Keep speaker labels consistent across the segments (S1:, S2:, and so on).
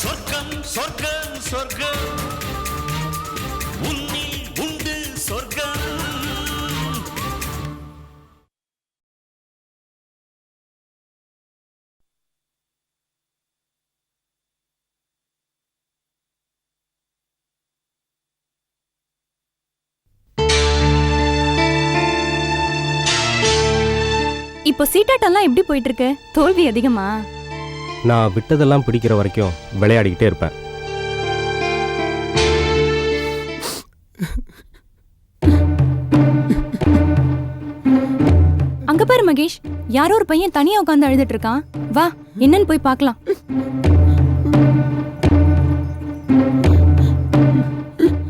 S1: சொர்க்கம் சொர்க்கம் சொர்க்கம். உன்னில் உண்டு சொர்க்கம்.
S2: இப்போ சீட்டாட்டம்லாம் எப்படி போயிட்டு இருக்கு? தோல்வி அதிகமா?
S3: நான் விட்டதெல்லாம் பிடிக்கிற வரைக்கும் விளையாடிக்கிட்டே இருப்பேன்.
S2: அங்க பாரு மகேஷ். யாரோ ஒரு பையன் தனியா உட்காந்து அழுதுட்டு இருக்கான். வா என்னன்னு போய் பார்க்கலாம்.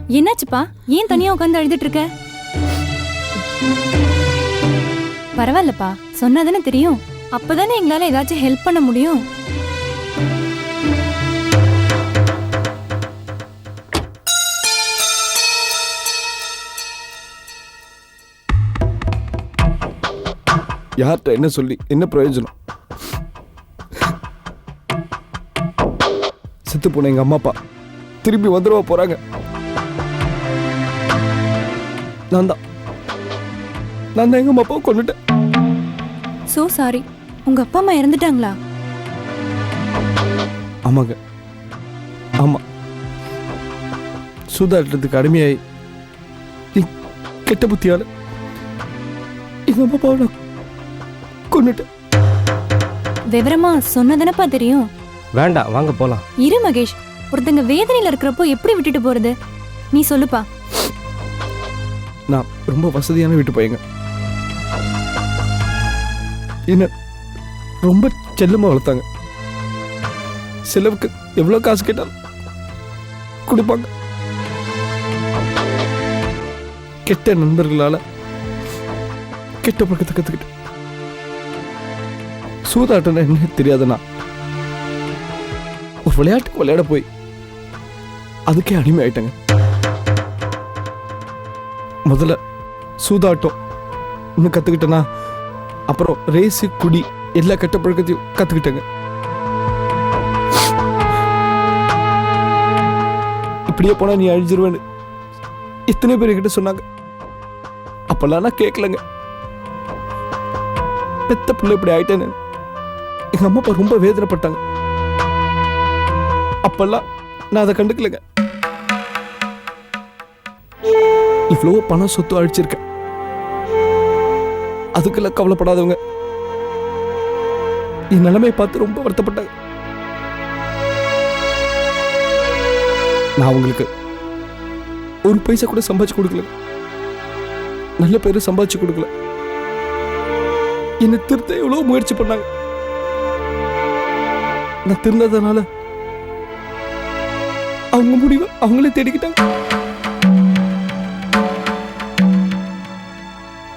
S2: என்னாச்சுப்பா? ஏன் தனியா உட்காந்து அழுதுட்டு இருக்க? பரவாயில்லப்பா. சொன்னாதானே தெரியும். அப்பதானே எங்களால ஏதாச்சும் ஹெல்ப் பண்ண முடியும்.
S4: யார்கிட்ட என்ன சொல்லி என்ன பிரயோஜனம்? செத்து போன எங்க அம்மா அப்பா. திருப்பி வந்துருவா போறாங்க? நான் தான். நான் தான் எங்க அம்மா அப்பாவை கொண்டுட்டேன்
S2: சோ சாரி உங்க அப்பா அம்மா இறந்துட்டாங்களா?
S4: ஆமாங்க. ஆமா. சூதாட்டத்துக்கு அடிமையாகி கெட்ட புத்தியால எங்க அம்மா அப்பாவை நான் கொண்டுட்டேன்
S2: விவரமா சொன்னதானப்பா தெரியும்.
S3: வேண்டாம் வாங்க போகலாம்
S2: இரு மகேஷ் ஒருத்தங்க வேதனையில இருக்கிறப்போ எப்படி விட்டுட்டு போறது? நீ சொல்லுப்பா.
S4: நான் ரொம்ப வசதியான வீட்டு பையங்க. என்ன ரொம்ப செல்லமா வளர்த்தாங்க. செலவுக்கு எவ்வளோ காசு கேட்டாலும் கொடுப்பாங்க. கெட்ட நண்பர்களால கெட்ட பழக்கத்தை கற்றுக்கிட்டேன் சூதாட்டம்னா என்ன தெரியாதுண்ணா. ஒரு விளையாட்டுக்கு விளையாட போய் அதுக்கே அடிமை ஆயிட்டேங்க முதல்ல சூதாட்டம். இன்னும் கற்றுக்கிட்டேன்னா அப்புறம் ரேஸு குடி எல்லா கெட்ட பழக்கத்தையும் கற்றுக்கிட்டேங்க இப்படியே போனா நீ அழிஞ்சிருவேன்னு எத்தனை பேர் என்கிட்ட சொன்னாங்க. அப்போல்லாம் நான் கேட்கலங்க பெத்த பிள்ளை இப்படி ஆயிட்டேன்னு எங்க அம்மா அப்பா ரொம்ப வேதனைப்பட்டாங்க. அப்பெல்லாம் நான் அதை கண்டுக்கலைங்க. இவ்வளோ பணம் சொத்து அழிச்சிருக்கேன். அதுக்கெல்லாம் கவலைப்படாதவங்க. என் நிலைமையை பார்த்து ரொம்ப வருத்தப்பட்டாங்க. நான் உங்களுக்கு ஒரு பைசா கூட சம்பாதிச்சு கொடுக்கல. நல்ல பேர் சம்பாதிச்சு கொடுக்கல. என்னை திருத்த எவ்வளோ முயற்சி பண்ணாங்க. நான் திருந்ததுனால அவங்க முடிவு அவங்களே தேடிக்கிட்டாங்க.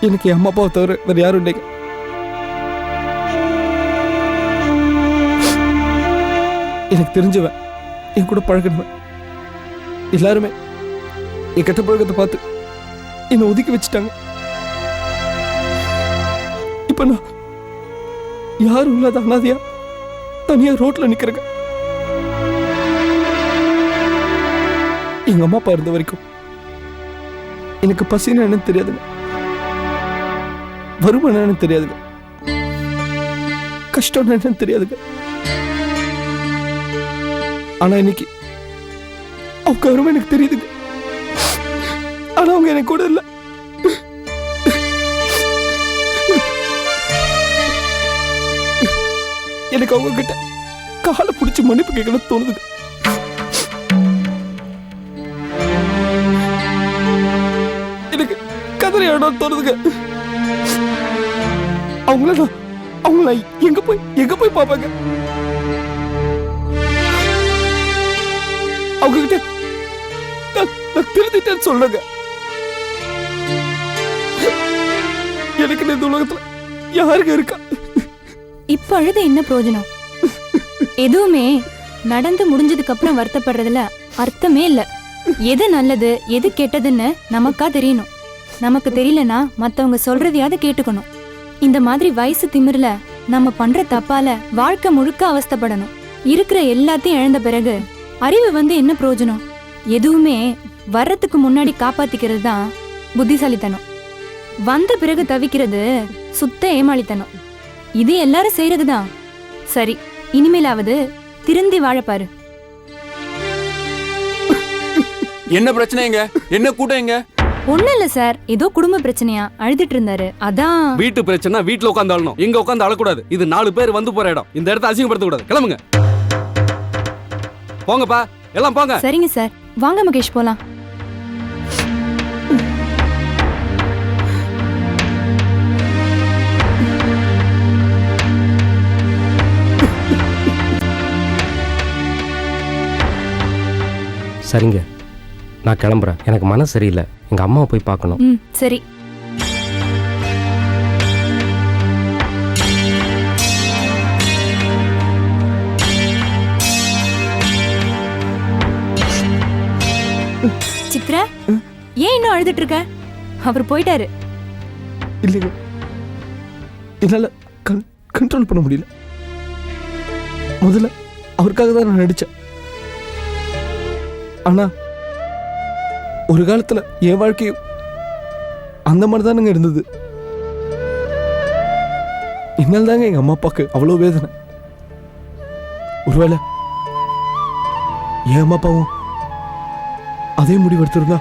S4: எனக்கு என் அம்மா அப்பாவை தவிர வேற யாரும் இல்லைங்க. எனக்கு தெரிஞ்சவன் என் கூட பழகினவன். எல்லாருமே என் கெட்ட பழக்கத்தை பார்த்து என்னை ஒதுக்கி வச்சுட்டாங்க. இப்ப நான் யாரும் இல்லாத அனாதையா தனியாக ரோட்டில் நிற்கிறங்க எங்கள் அம்மா அப்பா இருந்த வரைக்கும் எனக்கு பசின்னு என்னன்னு தெரியாதுங்க. வருமானம் என்னன்னு தெரியாதுங்க. கஷ்டம் என்னன்னு தெரியாதுங்க. ஆனால் இன்னைக்கு அவங்க வருமா எனக்கு தெரியுதுங்க. ஆனால் அவங்க எனக்கு கூட இல்லை. எனக்கு அவங்க கிட்ட காலை பிடிச்சி மன்னிப்பு கேட்கணும் தோணுதுங்க எனக்கு கதறி ஆடணும் தோணுதுங்க. அவங்கள நான் அவங்கள எங்க போய் எங்க போய் பார்ப்பாங்க? அவங்க கிட்ட நான் திருந்திட்டேன்னு சொல்லுங்க. எனக்கு இந்த உலகத்துல யாருங்க இருக்கா?
S2: இப்ப அழுது என்ன பிரயோஜனம் எதுவுமே நடந்து முடிஞ்சதுக்கு அப்புறம் வருத்தப்படுறதுல அர்த்தமே இல்ல. எது நல்லது எது கெட்டதுன்னு நமக்கா தெரியணும். நமக்கு தெரியலனா மத்தவங்க சொல்றதையாவது கேட்டுக்கணும். இந்த மாதிரி வயசு திமிர்ல நம்ம பண்ற தப்பால வாழ்க்கை முழுக்க அவஸ்தைப்படணும். இருக்கிற எல்லாத்தையும் இழந்த பிறகு அறிவு வந்து என்ன பிரயோஜனம் எதுவுமே வர்றதுக்கு முன்னாடி காப்பாத்திக்கிறது தான் புத்திசாலித்தனம். வந்த பிறகு தவிக்கிறது சுத்த ஏமாளித்தனம். இது எல்லாரும் செய்யறது தான் சரி இனிமேலாவது திருந்தி வாழப்பாரு
S5: என்ன பிரச்சனை எங்க என்ன கூட்டம் எங்க
S2: ஒண்ணும் இல்ல சார் ஏதோ குடும்ப பிரச்சனையா? அழுதுட்டு இருந்தாரு. அதான்
S5: வீட்டு பிரச்சனை வீட்டுல உட்காந்து அழணும் எங்க உட்காந்து அழக்கூடாது. இது நாலு பேர் வந்து போற இடம். இந்த இடத்த அசிங்கப்படுத்த கூடாது கிளம்புங்க. போங்கப்பா. எல்லாம் போங்க.
S2: சரிங்க சார். வாங்க மகேஷ் போலாம்.
S3: சரிங்க. நான் கிளம்புறேன். எனக்கு மனசு சரியில்லை. எங்கள் அம்மாவை போய் பார்க்கணும்.
S2: ம் சரி. சித்ரா ஏன் இன்னும் அழுதுட்டு இருக்க? அவர் போயிட்டாரு.
S4: இல்லைங்க. என்னால் கண் கண்ட்ரோல் பண்ண முடியல. முதல்ல அவருக்காக தான் நான் நடித்தேன் ஆனா ஒரு காலத்துல என் வாழ்க்கையும் அந்த மாதிரி தானுங்க இருந்தது. என்னால் தாங்க எங்க அம்மா அப்பாவுக்கு அவ்வளோ வேதனை. ஒருவேளை என் அம்மா அப்பாவும் அதே முடிவு எடுத்திருந்தா?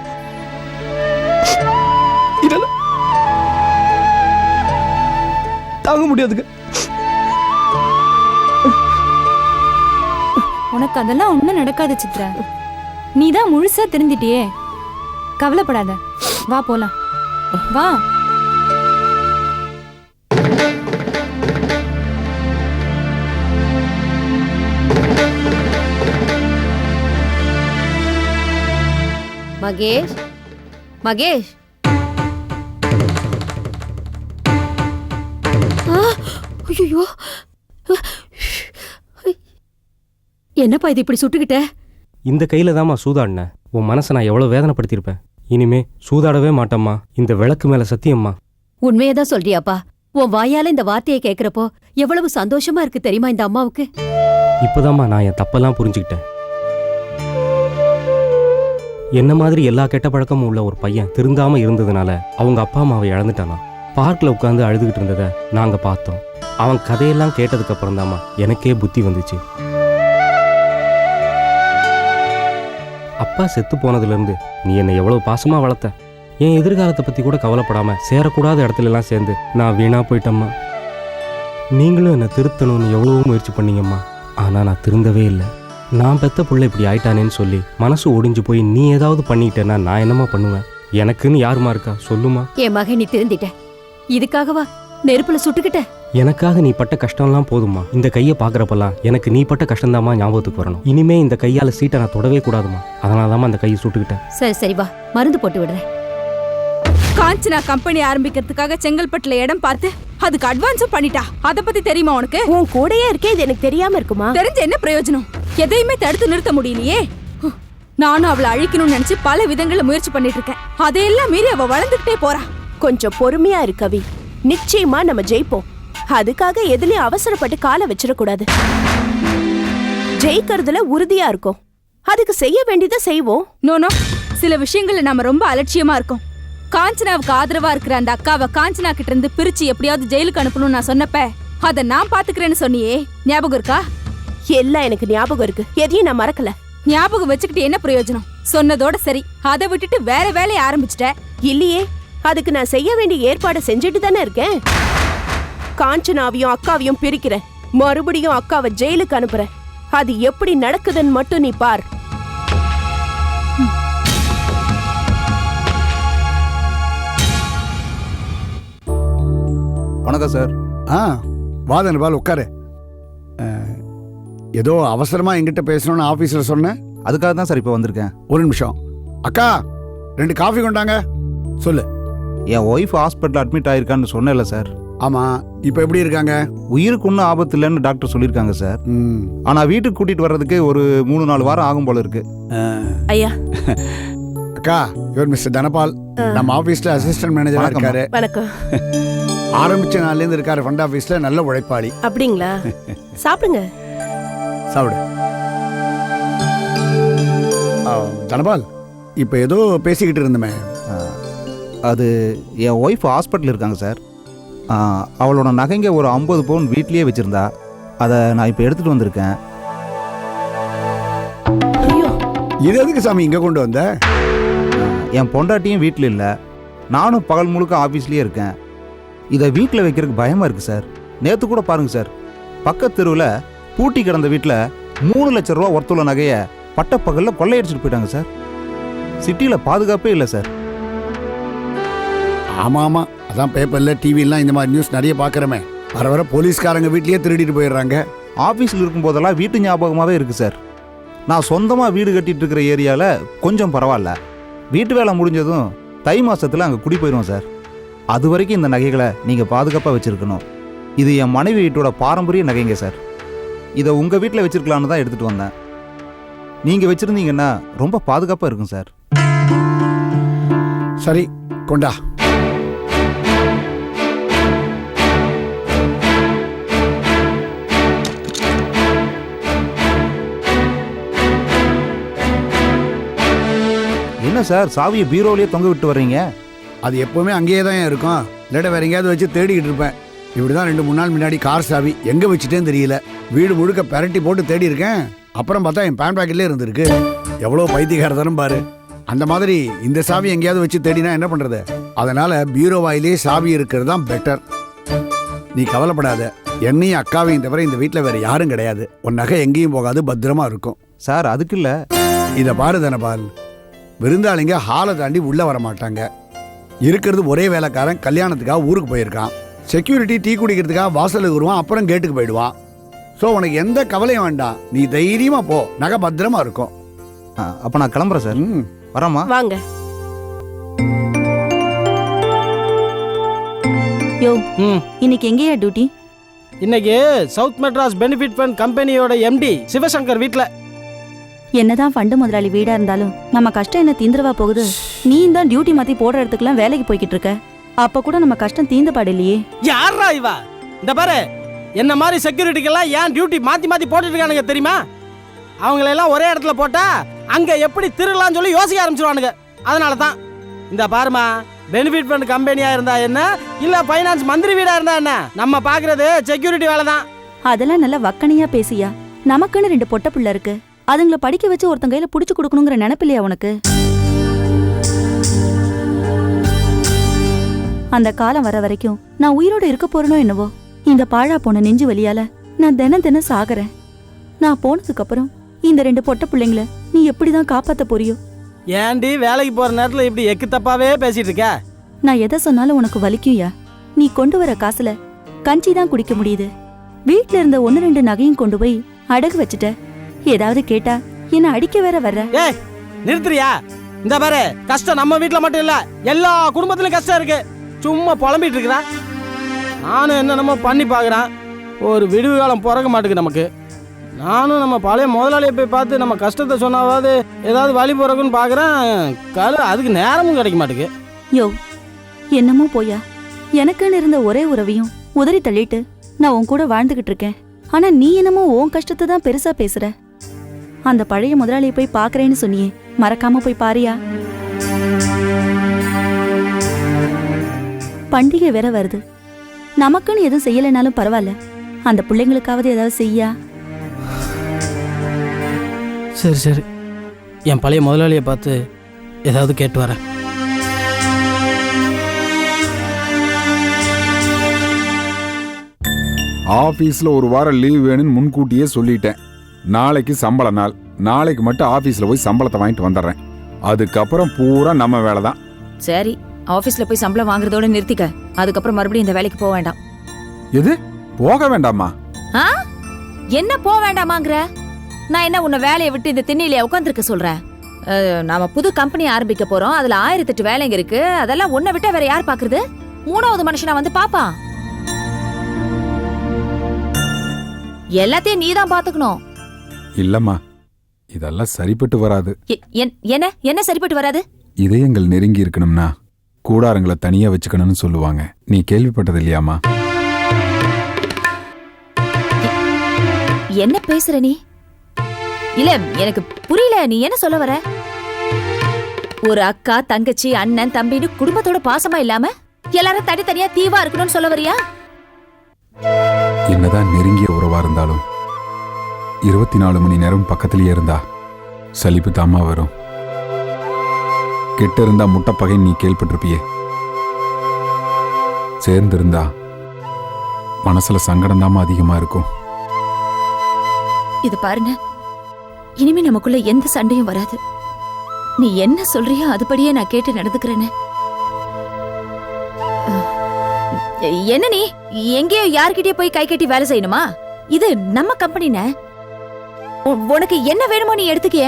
S4: தாங்க முடியாதுங்க.
S2: உனக்கு அதெல்லாம் ஒன்றும் நடக்காது சித்ரா. நீ தான் முழுசா திருந்திட்டியே கவலைப்படாத. வா போலாம். வா.
S6: மகேஷ்? மகேஷ்? ஐயோ என்னப்பா இது இப்படி சுட்டுக்கிட்ட?
S3: இந்த கையில் தாம்மா சூதாடினேன் உன் மனசை நான் எவ்வளோ வேதனைப்படுத்தியிருப்பேன். இனிமே சூதாடவே மாட்டேம்மா. இந்த விளக்கு மேலே சத்தியம்மா.
S6: உண்மையை தான் சொல்றியாப்பா. உன் வாயால இந்த வார்த்தையை கேக்குறப்போ எவ்வளவு சந்தோஷமா இருக்கு தெரியுமா இந்த அம்மாவுக்கு?
S3: இப்போதாம்மா நான் என் தப்பெல்லாம் புரிஞ்சுக்கிட்டேன். என்ன மாதிரி எல்லா கெட்ட பழக்கமும் உள்ள ஒரு பையன் திருந்தாம இருந்ததுனால அவங்க அப்பா அம்மாவை இழந்துட்டானா. பார்க்கில் உட்காந்து அழுதுகிட்டு இருந்ததை நாங்க பார்த்தோம். அவன் கதையெல்லாம் கேட்டதுக்கு அப்புறம் தாம்மா எனக்கே புத்தி வந்துச்சு. அப்பா செத்து போனதுலேருந்து நீ என்னை எவ்வளோ பாசமாக வளர்த்த? என் எதிர்காலத்தை பற்றி கூட கவலைப்படாமல் சேரக்கூடாத இடத்துலலாம் சேர்ந்து நான் வீணாக போயிட்டம்மா. நீங்களும் என்னை திருத்தணும்னு எவ்வளவோ முயற்சி பண்ணீங்கம்மா. ஆனால் நான் திருந்தவே இல்லை. நான் பெத்த பிள்ளை இப்படி ஆயிட்டானேன்னு சொல்லி மனசு ஒடிஞ்சு போய் நீ ஏதாவது பண்ணிட்டேன்னா நான் என்னம்மா பண்ணுவேன்? எனக்குன்னு யாருமா இருக்கா? சொல்லுமா.
S6: என் மகன் நீ திருந்திட்ட. இதுக்காகவா நெருப்புல சுட்டுக்கிட்ட?
S3: எனக்காக நீ பட்ட கஷ்டம்லாம் போதுமா இந்த கையை பார்க்குறப்பெல்லாம் எனக்கு நீ பட்ட கஷ்டம்தாம்மா ஞாபகத்துக்கு வரணும். இனிமே இந்த கையால் சீட்டை நான் தொடவே கூடாதுமா அதனால தாம்மா அந்த கையை சுட்டுக்கிட்டேன்.
S6: சரி சரி வா. மருந்து போட்டு விடுறேன்.
S7: காஞ்சனா கம்பெனி ஆரம்பிக்கிறதுக்காக செங்கல்பட்டுல இடம் பார்த்து அதுக்கு அட்வான்ஸும் பண்ணிட்டா. அத பத்தி தெரியுமா உனக்கு?
S8: உன் கூடயே இருக்கே இது எனக்கு தெரியாம இருக்குமா?
S7: தெரிஞ்ச என்ன பிரயோஜனம்? எதையுமே தடுத்து நிறுத்த முடியலையே. நானும் அவளை அழிக்கணும்னு நினைச்சு பல விதங்கள்ல முயற்சி பண்ணிட்டு இருக்கேன். அதையெல்லாம் மீறி அவ வளர்ந்துகிட்டே போறா.
S8: கொஞ்சம் பொறுமையா இரு கவி. நிச்சயமா நம்ம ஜெயிப்போம். அதுக்காக எதுலயும் அவசரப்பட்டு காலை வச்சிடக்கூடாது. ஜெயிக்கிறதுல உறுதியா இருக்கும். அதுக்கு செய்ய வேண்டியதை செய்வோம்.
S7: நோனோ சில விஷயங்கள்ல நாம ரொம்ப அலட்சியமா இருக்கோம். காஞ்சனாவுக்கு ஆதரவா இருக்கிற அந்த அக்காவை காஞ்சனா கிட்ட இருந்து பிரிச்சு எப்படியாவது ஜெயிலுக்கு அனுப்பணும்னு நான் சொன்னப்ப அத நான் பாத்துக்கிறேன்னு சொன்னியே. ஞாபகம் இருக்கா?
S8: எல்லாம் எனக்கு ஞாபகம் இருக்கு. எதையும் நான் மறக்கல.
S7: ஞாபகம் வச்சுக்கிட்டு என்ன பிரயோஜனம்? சொன்னதோட சரி. அதை விட்டுட்டு வேற வேலையை ஆரம்பிச்சிட்ட.
S8: இல்லையே. அதுக்கு நான் செய்ய வேண்டிய ஏற்பாடை செஞ்சுட்டு தானே இருக்கேன். காஞ்சனாவையும் அக்காவையும் பிரிக்கிறேன். மறுபடியும் அக்காவை ஜெயிலுக்கு அனுப்புறேன். அது எப்படி நடக்குதுன்னு மட்டும் நீ பார்.
S9: வணக்கம் சார்.
S10: ஆ வாதன் பால் உட்காரு. ஏதோ அவசரமா என்கிட்ட பேசணும்னு ஆபீஸ்ல சொன்னேன்.
S9: அதுக்காக தான் சார் இப்போ வந்திருக்கேன்.
S10: ஒரு நிமிஷம். அக்கா ரெண்டு காஃபி கொண்டாங்க. சொல்லு.
S9: என் ஒய்ஃப் ஹாஸ்பிட்டல் அட்மிட் ஆயிருக்கான்னு சொன்னேன்ல சார்.
S10: ஆமா இப்போ எப்படி இருக்காங்க?
S9: உயிருக்கு ஒன்றும் ஆபத்து இல்லைன்னு டாக்டர் சொல்லியிருக்காங்க சார்.
S10: ம்,
S9: ஆனால் வீட்டுக்கு கூட்டிகிட்டு வர்றதுக்கு ஒரு மூணு நாலு வாரம் ஆகும் போல இருக்கு.
S8: ஐயா.
S10: அக்கா இவர் மிஸ்டர் தனபால். நம்ம ஆபீஸ்ல அசிஸ்டன்ட் மேனேஜரா
S9: வணக்கம்.
S10: இருக்காரு.
S8: வணக்கம்.
S10: ஆரம்பிச்ச நாள்ல இருந்து இருக்காரு ஃபண்ட் ஆபீஸ்ல நல்ல உழைப்பாளி.
S8: அப்படிங்களா? சாப்பிடுங்க.
S10: சாப்பிடு. ஆ, தனபால் இப்போ ஏதோ பேசிக்கிட்டு இருந்தமே.
S9: அது என் ஒய்ஃப் ஹாஸ்பிட்டல் இருக்காங்க சார். அவளோட நகைங்க ஒரு ஐம்பது பவுன் வீட்லேயே வச்சுருந்தா. அதை நான் இப்போ எடுத்துகிட்டு வந்திருக்கேன்.
S10: இது எதுக்கு சாமி இங்கே கொண்டு வந்த?
S9: என் பொண்டாட்டியும் வீட்டில் இல்லை. நானும் பகல் முழுக்க ஆஃபீஸ்லேயே இருக்கேன். இதை வீட்டில் வைக்கிறதுக்கு பயமாக இருக்குது சார். நேற்று கூட பாருங்கள் சார். பக்கத்து தெருவில் பூட்டி கிடந்த வீட்டில் மூணு லட்ச ரூபா ஒருத்துள்ள நகையை பட்டப்பகலில் கொள்ளையடிச்சிட்டு போயிட்டாங்க சார். சிட்டியில் பாதுகாப்பே இல்லை சார்.
S10: ஆமாம் ஆமாம் அதான் பேப்பரில் டிவிலாம் இந்த மாதிரி நியூஸ் நிறைய பார்க்குறமே. வர வர போலீஸ்காரங்க வீட்லயே திருடிட்டு போயிடுறாங்க.
S9: ஆஃபீஸில் இருக்கும்போதெல்லாம் வீட்டு ஞாபகமாகவே இருக்குது சார் நான் சொந்தமாக வீடு கட்டிட்டு இருக்கிற ஏரியாவில் கொஞ்சம் பரவாயில்ல. வீட்டு வேலை முடிஞ்சதும் தை மாசத்துல அங்கே குடி போயிடுவோம் சார் அது வரைக்கும் இந்த நகைகளை நீங்கள் பாதுகாப்பாக வச்சுருக்கணும். இது என் மனைவி வீட்டோட பாரம்பரிய நகைங்க சார் இதை உங்கள் வீட்டில் வச்சிருக்கலான்னு தான் எடுத்துகிட்டு வந்தேன். நீங்கள் வச்சுருந்தீங்கன்னா ரொம்ப பாதுகாப்பாக இருக்கும் சார்
S10: சரி கொண்டா.
S9: என்ன சார்? சாவியை பீரோவிலேயே தொங்க விட்டு வர்றீங்க?
S10: அது எப்பவுமே அங்கேயே தான் இருக்கும்? இல்லாட்ட வேற எங்கேயாவது வச்சு தேடிக்கிட்டு இருப்பேன். இப்படி தான் ரெண்டு மூணு நாள் முன்னாடி கார் சாவி எங்கே வச்சுட்டேன்னு தெரியல. வீடு முழுக்க பெரட்டி போட்டு தேடி இருக்கேன். அப்புறம் பார்த்தா என் பேன் பேக்கெட்லேயே இருந்திருக்கு. எவ்வளோ பைத்தியகாரத்தனம் பாரு. அந்த மாதிரி இந்த சாவி எங்கேயாவது வச்சு தேடினா என்ன பண்ணுறது அதனால பீரோ வாயிலே சாவி இருக்கிறது தான் பெட்டர் நீ கவலைப்படாத. என்னையும் அக்காவையும் தவிர இந்த வீட்டில் வேற யாரும் கிடையாது. உன் நகை எங்கேயும் போகாது பத்திரமா இருக்கும்.
S9: சார் அதுக்கு இல்லை.
S10: இதை பாரு தனபால். விருந்தாளிங்க ஹாலை தாண்டி உள்ள வர மாட்டாங்க இருக்கிறது ஒரே வேலைக்காரன் கல்யாணத்துக்காக ஊருக்கு போயிருக்கான். செக்யூரிட்டி டீ குடிக்கிறதுக்காக வாசலுக்கு வருவான் அப்புறம் கேட்டுக்கு போயிடுவான். ஸோ உனக்கு எந்த கவலையும் வேண்டாம். நீ தைரியமா போ. நகை பத்திரமா இருக்கும்.
S9: அப்போ நான் கிளம்புறேன் சார்.
S10: ம்.
S9: வரேம்மா?
S8: வாங்க.
S11: யோ. இன்னைக்கு எங்கேயா டியூட்டி
S5: இன்னைக்கு சவுத் மெட்ராஸ் பெனிஃபிட் ஃபண்ட் கம்பெனியோட எம்டி சிவசங்கர் வீட்ல.
S11: என்னதான் ஃபண்டு முதலாளி வீடா இருந்தாலும் நம்ம கஷ்டம் என்ன தீந்துரவா போகுது? நீ தான் டியூட்டி மாத்தி போடுற இடத்துக்குலாம் வேலைக்கு போய்கிட்டு இருக்க. அப்ப கூட நம்ம கஷ்டம் தீந்த பாடு இல்லையே
S5: யாரா இவ? இந்த பாரு என்ன மாதிரி செக்யூரிட்டிக்கெல்லாம் ஏன் டியூட்டி மாத்தி மாத்தி போட்டுட்டு இருக்கானுங்க தெரியுமா? அவங்களெல்லாம் ஒரே இடத்துல போட்டா அங்க எப்படி திருடலாம்னு சொல்லி யோசிக்க ஆரம்பிச்சிருவானுங்க. அதனால தான் இந்த பாருமா பெனிஃபிட் ஃபண்ட் கம்பெனியா இருந்தா என்ன? இல்ல ஃபைனான்ஸ் மந்திரி வீடா இருந்தா என்ன? நம்ம பாக்குறது செக்யூரிட்டி வேலை தான்
S11: அதெல்லாம் நல்லா வக்கனையா பேசியா நமக்குன்னு ரெண்டு பொட்ட பிள்ளை இருக்கு. அதுங்கள படிக்க வச்சு ஒருத்தன் கையில புடிச்சு கொடுக்கணுங்கிற நினைப்பில்லையா உனக்கு? அந்த காலம் வர வரைக்கும் நான் உயிரோட இருக்க போறேனோ என்னவோ? இந்த பாழா போன நெஞ்சு வலியால நான் தினம் தினம் சாகுறேன். நான் போனதுக்கு அப்புறம் இந்த ரெண்டு பொட்ட பிள்ளைங்கள நீ எப்படிதான் காப்பாத்த போறியோ?
S5: ஏன்டி வேலைக்கு போற நேரத்துல இப்படி எக்கு தப்பாவே பேசிட்டு இருக்க?
S11: நான் எதை சொன்னாலும் உனக்கு வலிக்கும்யா நீ கொண்டு வர காசுல கஞ்சி தான் குடிக்க முடியுது. வீட்ல இருந்த ஒன்னு ரெண்டு நகையும் கொண்டு போய் அடகு வச்சுட்ட. ஏதாவது கேட்டா என்ன அடிக்க வேற வர்ற?
S5: ஏய் நிறுத்துறியா? இந்த பாரு கஷ்டம் நம்ம வீட்ல மட்டும் இல்ல எல்லா குடும்பத்திலும் கஷ்டம் இருக்கு. சும்மா புலம்பிட்டு இருக்கிறா நானும் என்னென்னமோ பண்ணி பார்க்குறேன் ஒரு விடுவு காலம் பிறக்க மாட்டேங்குது நமக்கு. நானும் நம்ம பழைய முதலாளியை போய் பார்த்து நம்ம கஷ்டத்தை சொன்னாவது ஏதாவது வழி பிறகுன்னு பார்க்குறேன் கரு அதுக்கு நேரமும் கிடைக்க மாட்டேங்குது.
S11: யோ என்னமோ போயா? எனக்குன்னு இருந்த ஒரே உறவையும் உதறி தள்ளிட்டு நான் உன் கூட வாழ்ந்துகிட்டு இருக்கேன். ஆனா நீ என்னமோ உன் கஷ்டத்தை தான் பெருசா பேசுற. அந்த பழைய முதலாளியை போய் பார்க்கறேன்னு சொன்னியே. மறக்காம போய் பாரியா. பண்டிகை வேற வருது. நமக்குன்னு எதுவும் செய்யலைனாலும் பரவாயில்ல. அந்த பிள்ளைங்களுக்காவது ஏதாவது செய்யா?
S5: சரி சரி. என் பழைய முதலாளியை பார்த்து ஏதாவது கேட்டு வரேன்.
S12: ஆஃபீஸில் ஒரு வாரம் லீவ் வேணும்னு முன்கூட்டியே சொல்லிட்டேன். நாளைக்கு சம்பள நாள். நாளைக்கு மட்டும் ஆஃபீஸில் போய் சம்பளத்தை வாங்கிட்டு வந்துடுறேன். அதுக்கப்புறம் பூரா நம்ம வேலை தான்.
S6: சரி ஆபீஸ்ல போய் சம்பளம் வாங்குறதோட நிறுத்திக்க. அதுக்கப்புறம் மறுபடியும் இந்த வேலைக்கு போக வேண்டாம்.
S12: எது? போக வேண்டாமா?
S6: ஆ? என்ன போக வேண்டாமாங்கிற? நான் என்ன உன்னை வேலையை விட்டு இந்த திண்ணிலையா உட்காந்துருக்க சொல்றேன்? அஹ், நாம புது கம்பெனி ஆரம்பிக்க போறோம். அதுல ஆயிரத்தெட்டு வேலைங்க இருக்கு. அதெல்லாம் உன்னை விட்டா வேற யார் பாக்குறது? மூணாவது மனுஷனா வந்து பாப்பான் எல்லாத்தையும் நீதான் பாத்துக்கணும்.
S12: இல்லம்மா இதெல்லாம் சரிப்பட்டு வராது.
S6: என்ன என்ன சரிப்பட்டு வராது?
S12: இதயங்கள் நெருங்கி இருக்கணும்னா கூடாரங்களை தனியா வச்சுக்கணும்னு சொல்லுவாங்க. நீ கேள்விப்பட்டது இல்லையாம்மா?
S6: என்ன பேசுற நீ? இல்ல எனக்கு புரியல. நீ என்ன சொல்ல வர? ஒரு அக்கா தங்கச்சி அண்ணன் தம்பின்னு குடும்பத்தோட பாசமா இல்லாம எல்லாரும் தனித்தனியா தீவா இருக்கணும்னு சொல்ல வரியா?
S12: என்னதான் நெருங்கிய உறவா இருந்தாலும் இருபத்தி நாலு மணி நேரம் பக்கத்திலேயே இருந்தா சலிப்பு தாமா வரும். கிட்ட இருந்தா முட்டைப்பகை நீ கேள்விப்பட்டிருப்பியே. சேர்ந்திருந்தா மனசுல சங்கடம் தாமா அதிகமா இருக்கும்.
S6: இது பாருங்க. இனிமே நமக்குள்ள எந்த சண்டையும் வராது. நீ என்ன சொல்றியோ அதுபடியே நான் கேட்டு நடந்துக்கிறேன்னு. என்ன நீ? எங்கேயோ யார்கிட்டயே போய் கை கட்டி வேலை செய்யணுமா? இது நம்ம கம்பெனின உனக்கு என்ன வேணுமோ நீ எடுத்துக்கிய.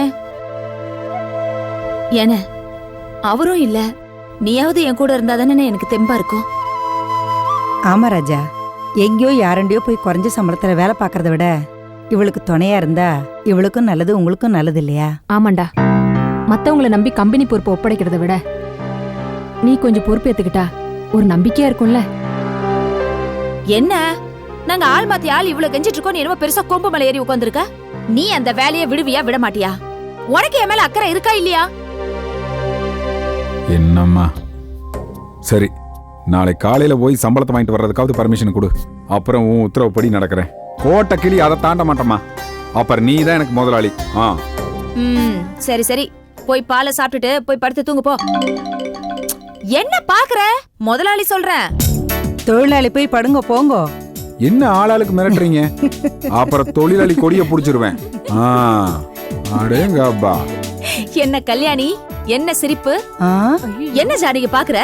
S6: என்ன அவரும் இல்ல. நீயாவது என் கூட இருந்தா தானே எனக்கு தெம்பா இருக்கும்.
S13: ஆமா ராஜா. எங்கேயோ யாரண்டையோ போய் குறைஞ்ச சம்பளத்துல வேலை பார்க்கறத விட இவளுக்கு துணையா இருந்தா இவளுக்கும் நல்லது உங்களுக்கும் நல்லது இல்லையா?
S7: ஆமாண்டா. மத்தவங்கள நம்பி கம்பெனி பொறுப்பு ஒப்படைக்கிறத விட நீ கொஞ்சம் பொறுப்பு ஏத்துக்கிட்டா ஒரு நம்பிக்கையா இருக்கும்ல?
S6: என்ன? நாங்க ஆள் மாத்தி ஆள் இவ்வளவு கெஞ்சிட்டு இருக்கோம் என்னமோ பெருசா கொம்பு மலை ஏறி உட்காந்துருக்க நீ அந்த வேலையை விடுவியா விட மாட்டியா உனக்கு என் மேல அக்கறை இருக்கா இல்லையா?
S12: என்னம்மா? சரி நாளை காலையில போய் சம்பளத்தை வாங்கிட்டு வர்றதுக்காவது பர்மிஷன் கொடு. அப்புறம் உன் உத்தரவுப்படி நடக்கிறேன். கோட்டை கிளி அதை தாண்ட மாட்டோமா அப்புறம் நீ தான் எனக்கு முதலாளி. ஆ.
S6: ம் சரி சரி. போய் பாலை சாப்பிட்டுட்டு போய் படுத்து தூங்கு போ. என்ன பாக்குற முதலாளி சொல்றேன்.
S13: தொழிலாளி போய் படுங்க போங்கோ.
S12: என்ன ஆளாளுக்கு மிரட்டுறீங்க? அப்புறம் தொழிலாளி கொடிய புடிச்சிருவேன். ஆ அடேங்கப்பா
S6: என்ன கல்யாணி? என்ன சிரிப்பு? என்ன ஜாடிக்கு பாக்குற?